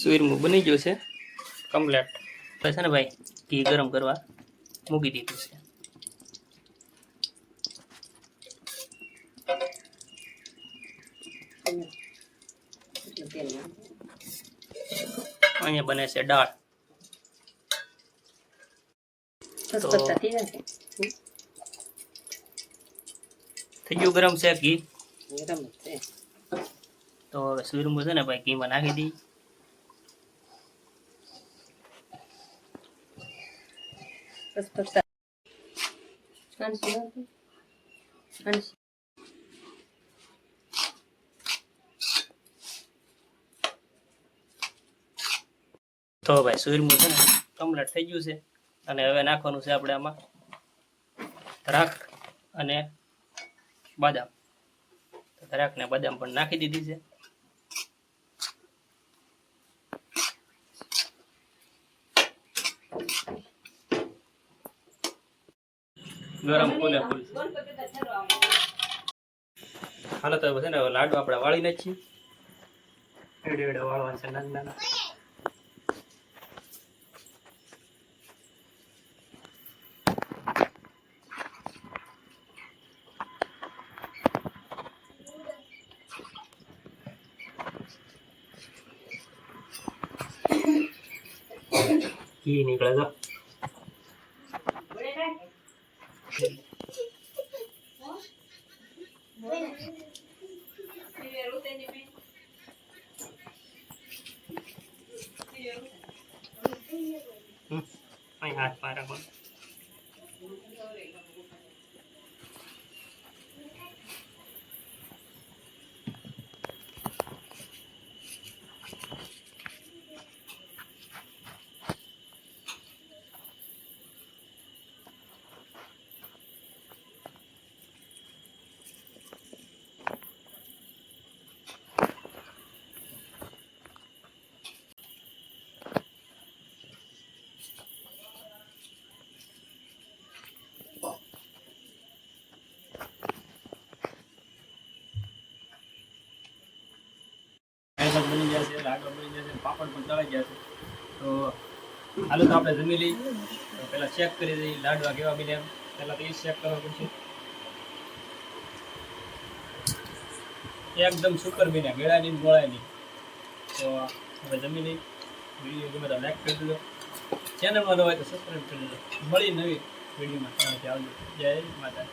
સુરમું બની ગયું છે. કમ્પ્લેટ. પછી છે ને ભાઈ ઘી ગરમ કરવા મૂકી દીધું છે. અહીંયા બને છે દાળ. થઈ ગયું ગરમ છે ઘી. તો હવે સુરમું છે ને ભાઈ ઘીમાં નાખી દઈ નાખો. હાંસી. તો ભાઈ સુરમું છે ને કમ્પ્લેટ થઈ ગયું છે અને હવે નાખવાનું છે આપણે આમાં દ્રાક અને બદામ તો દ્રાક ને બદામ પણ નાખી દીધી છે ગરમ ફૂલે ફૂલ હાલો તો છે ને હવે લાડુ આપણે વાળી નાખીએ. એડે એડે વાળવા છે નાના નાના. ઘી નીકળે તો. અહીં હાથ મારા પણ આઈટમ બની ગયા છે લાડવા બની ગયા છે, પાપડ પણ તળાઈ ગયા છે. તો હાલો તો આપણે જમી લઈ પહેલાં ચેક કરી દઈએ લાડવા કેવા બન્યા એમ. પહેલાં તો એ ચેક કરવા પડશે. એકદમ સુપર બને ગળા નહીં ગોળાય નહીં તો હવે જમી લઈ વીડિયો ગમે તો લાઈક કરી દેજો. ચેનલમાં ન હોય તો સબસ્ક્રાઈબ કરી દેજો. મળી નવી વિડીયોમાં. આવજો. જય માતા